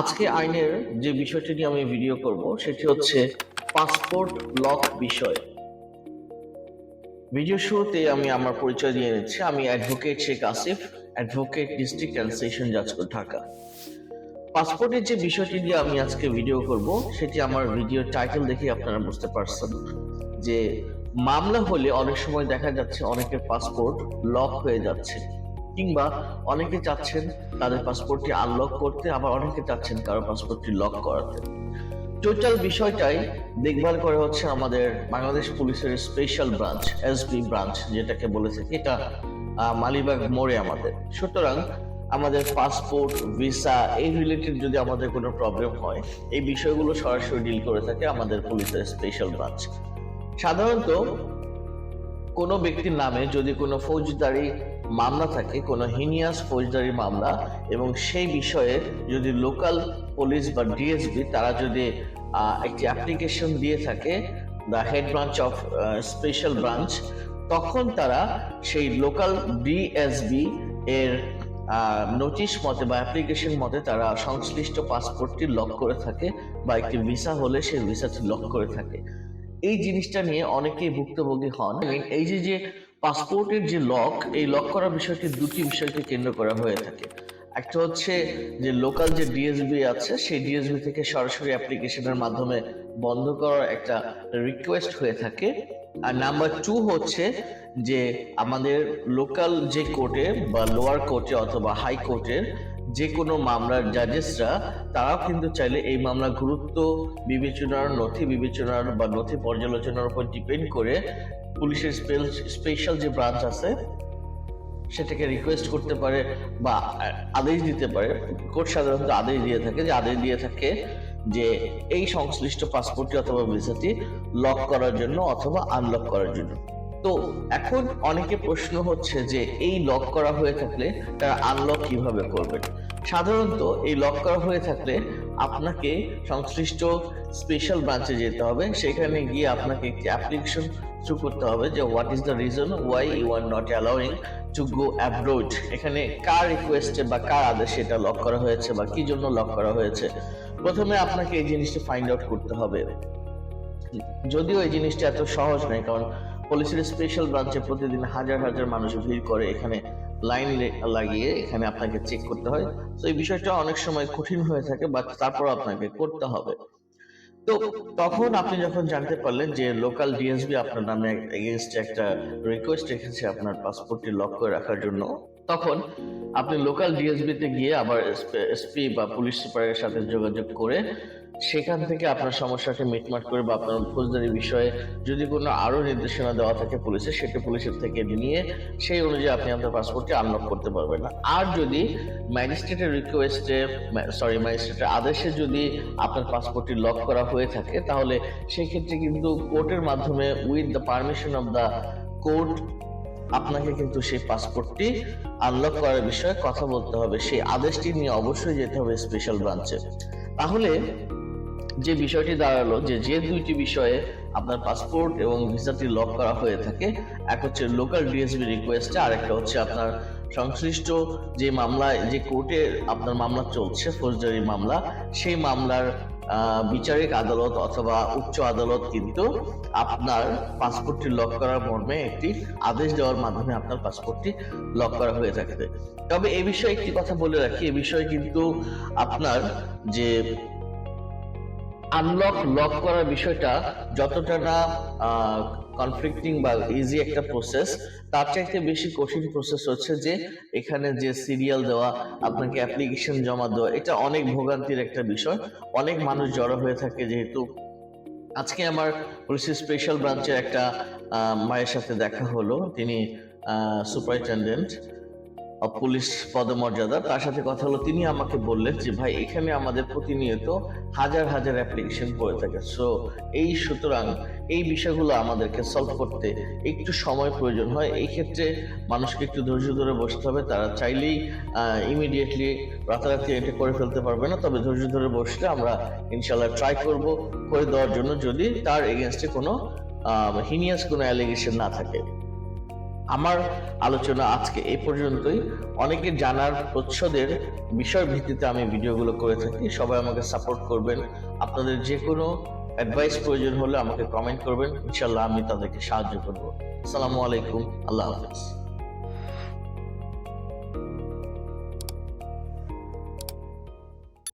আজকে আইনের যে বিষয়টি নিয়ে আমি ভিডিও করব, সেটি হচ্ছে পাসপোর্ট লক বিষয়। ভিডিও শুরুতে আমি আমার পরিচয় দিয়ে নিচ্ছি। আমি advocate Sheikh Asif advocate district and session জাজ ঢাকা। পাসপোর্টের যে বিষয়টি নিয়ে আমি আজকে ভিডিও করব, সেটি আমার ভিডিও টাইটেল দেখে আপনারা বুঝতে পারছেন যে মামলা হলে অনেক সময় দেখা যাচ্ছে অনেকের পাসপোর্ট লক হয়ে যাচ্ছে। কিংবা অনেকে চাচ্ছেন তাদের পাসপোর্টটি আনলক করতে, আবার অনেকে চাচ্ছেন কারও পাসপোর্টটি লক করাতে। টোটাল বিষয়টাই দেখভাল করে হচ্ছে আমাদের বাংলাদেশ পুলিশের স্পেশাল ব্রাঞ্চ এসবি ব্রাঞ্চ যেটাকে বলে থাকি এটা মালিবাগ মোড়ে আমাদের। সুতরাং আমাদের পাসপোর্ট ভিসা এই রিলেটেড যদি আমাদের কোনো প্রবলেম হয়, এই বিষয়গুলো সরাসরি ডিল করে থাকে আমাদের পুলিশের স্পেশাল ব্রাঞ্চ সাধারণত কোনো ব্যক্তির নামে যদি কোনো ফৌজদারি মামলা থাকে, কোনো হিনিয়াস ফৌজদারি মামলা, এবং সেই বিষয়ে যদি লোকাল পুলিশ বা ডিএসবি তারা যদি একটি অ্যাপ্লিকেশন দিয়ে থাকে the head branch of special branch তখন তারা সেই লোকাল ডিএসবি এর নোটিশ মতে বা অ্যাপ্লিকেশন মতে তারা সংশ্লিষ্ট পাসপোর্টটি লক করে থাকে বা একটি ভিসা হলে সেই ভিসাটি লক করে থাকে। এই জিনিসটা নিয়ে অনেকেই ভুক্তভোগী হন। এই যে যে পাসপোর্টের যে লক, এই লক করার বিষয়টি দুটি বিষয়কে কেন্দ্র করা হয়ে থাকে। একটা হচ্ছে যে লোকাল যে ডিএসবি আছে, সেই ডিএসবি থেকে সরাসরি অ্যাপ্লিকেশনের মাধ্যমে বন্ধ করার একটা রিকোয়েস্ট হয়ে থাকে। আর নাম্বার টু হচ্ছে যে আমাদের লোকাল যে কোর্টে বা লোয়ার কোর্টে অথবা হাই কোর্টের যে কোনো মামলার জাজেসরা তারাও কিন্তু চাইলে এই মামলা গুরুত্ব বিবেচনার নথি বিবেচনার বা নথি পর্যালোচনার উপর ডিপেন্ড করে পুলিশের স্পেশাল যে ব্রাঞ্চ আছে, সেটাকে রিকোয়েস্ট করতে পারে বা আদেশ দিতে পারে। কোর্ট সাধারণত আদেশ দিয়ে থাকে যে, আদেশ দিয়ে থাকে যে, এই সংশ্লিষ্ট পাসপোর্টটি অথবা ভিসাটি লক করার জন্য অথবা আনলক করার জন্য। তো এখন অনেকে প্রশ্ন হচ্ছে যে, এই লক করা হয়ে থাকলে তারা আনলক কীভাবে করবেন সাধারণত এই লক করা হয়ে থাকলে আপনাকে সংশ্লিষ্ট স্পেশাল ব্রাঞ্চে যেতে হবে। সেখানে গিয়ে আপনাকে একটি অ্যাপ্লিকেশন থ্রু করতে হবে যে what is the reason why you are not allowing to go abroad এখানে কার রিকোয়েস্টে বা কার আদেশে এটা লক করা হয়েছে বা কি জন্য লক করা হয়েছে? প্রথমে আপনাকে এই জিনিসটা ফাইন্ড আউট করতে হবে। যদিও এই জিনিসটা এত সহজ নয়, কারণ পুলিশের স্পেশাল ব্রাঞ্চে প্রতিদিন হাজার হাজার মানুষ ভিড় করে এখানে লাইন লাগিয়ে এখানে আপনাকে চেক করতে হয়। তো এই বিষয়টা অনেক সময় কঠিন হয়ে থাকে বাট তারপর আপনাকে করতে হবে। তো তখন আপনি যখন জানতে পারলেন যে লোকাল ডিএসবি আপনার নামে এগেনস্টে একটা রিকোয়েস্ট রেখেছে আপনার পাসপোর্টটি লক করে রাখার জন্য, তখন আপনি লোকাল ডিএসবিতে গিয়ে আবার এসপি বা পুলিশ সুপারের সাথে যোগাযোগ করে সেখান থেকে আপনার সমস্যাকে মিটমাট করে বা আপনার ফৌজদারি বিষয়ে যদি কোনো আরও নির্দেশনা দেওয়া থাকে পুলিশের সেটা পুলিশের থেকে নিয়ে সেই অনুযায়ী আপনি আপনার পাসপোর্টটি আনলক করতে পারবেন। না আর যদি ম্যাজিস্ট্রেটের রিকোয়েস্টে সরি ম্যাজিস্ট্রেটের আদেশে যদি আপনার পাসপোর্টটি লক করা হয়ে থাকে, তাহলে সেই ক্ষেত্রে কিন্তু কোর্টের মাধ্যমে with the permission of the court আপনাকে কিন্তু সেই পাসপোর্টটি আনলক করার বিষয়ে কথা বলতে হবে। সেই আদেশটি নিয়ে অবশ্যই যেতে হবে স্পেশাল ব্রাঞ্চে তাহলে যে বিষয়টি দাঁড়াল, যে যে দুইটি বিষয়ে আপনার পাসপোর্ট এবং ভিসাটি লক করা হয়ে থাকে, এক হচ্ছে লোকাল ডিএসবি রিকোয়েস্টে আর একটা হচ্ছে আপনার সংশ্লিষ্ট যে মামলায় যে কোর্টে আপনার মামলা চলছে ফৌজদারি মামলা, সেই মামলার বিচারিক আদালত অথবা উচ্চ আদালত কিন্তু আপনার পাসপোর্টটি লক করার মর্মে একটি আদেশ দেওয়ার মাধ্যমে আপনার পাসপোর্টটি লক করা হয়ে থাকে তবে এ বিষয়ে একটি কথা বলে রাখি, এ বিষয়ে কিন্তু আপনার যে আনলক লক করার বিষয়টা যতটা না কনফ্লিক্টিং বা ইজি একটা প্রসেস তার চাইতে বেশি কঠিন প্রসেস হচ্ছে যে এখানে যে সিরিয়াল দেওয়া, আপনাকে অ্যাপ্লিকেশন জমা দেওয়া, এটা অনেক ভোগান্তির একটা বিষয়। অনেক মানুষ জড়ো হয়ে থাকে যেহেতু আজকে আমার পুলিশের স্পেশাল ব্রাঞ্চের একটা মায়ের সাথে দেখা হলো। তিনি সুপারিনটেন্ডেন্ট পুলিশ পদমর্যাদা। তার সাথে কথা হলো, তিনি আমাকে বললেন যে, ভাই, এখানে আমাদের প্রতিনিয়ত হাজার হাজার অ্যাপ্লিকেশন পড়ে থাকে। সো এই সুতরাং এই বিষয়গুলো আমাদেরকে সলভ করতে একটু সময় প্রয়োজন হয়। এই ক্ষেত্রে মানুষকে একটু ধৈর্য ধরে বসতে হবে। তারা চাইলেই ইমিডিয়েটলি রাতারাতি এটা করে ফেলতে পারবে না। তবে ধৈর্য ধরে বসলে আমরা ইনশাল্লাহ ট্রাই করব করে দেওয়ার জন্য যদি তার এগেনস্টে কোনো হিনিয়াস কোনো অ্যালিগেশন না থাকে। আমার আলোচনা আজকে এই পর্যন্তই। অনেকে জানার প্রচ্ছদের বিষয় ভিত্তিতে আমি ভিডিওগুলো করে থাকি। সবাই আমাকে সাপোর্ট করবেন। আপনাদের যে কোনো অ্যাডভাইস প্রয়োজন হলে আমাকে কমেন্ট করবেন। ইনশাল্লাহ আমি তাদেরকে সাহায্য করব। আসসালামু আলাইকুম। আল্লাহ হাফেজ।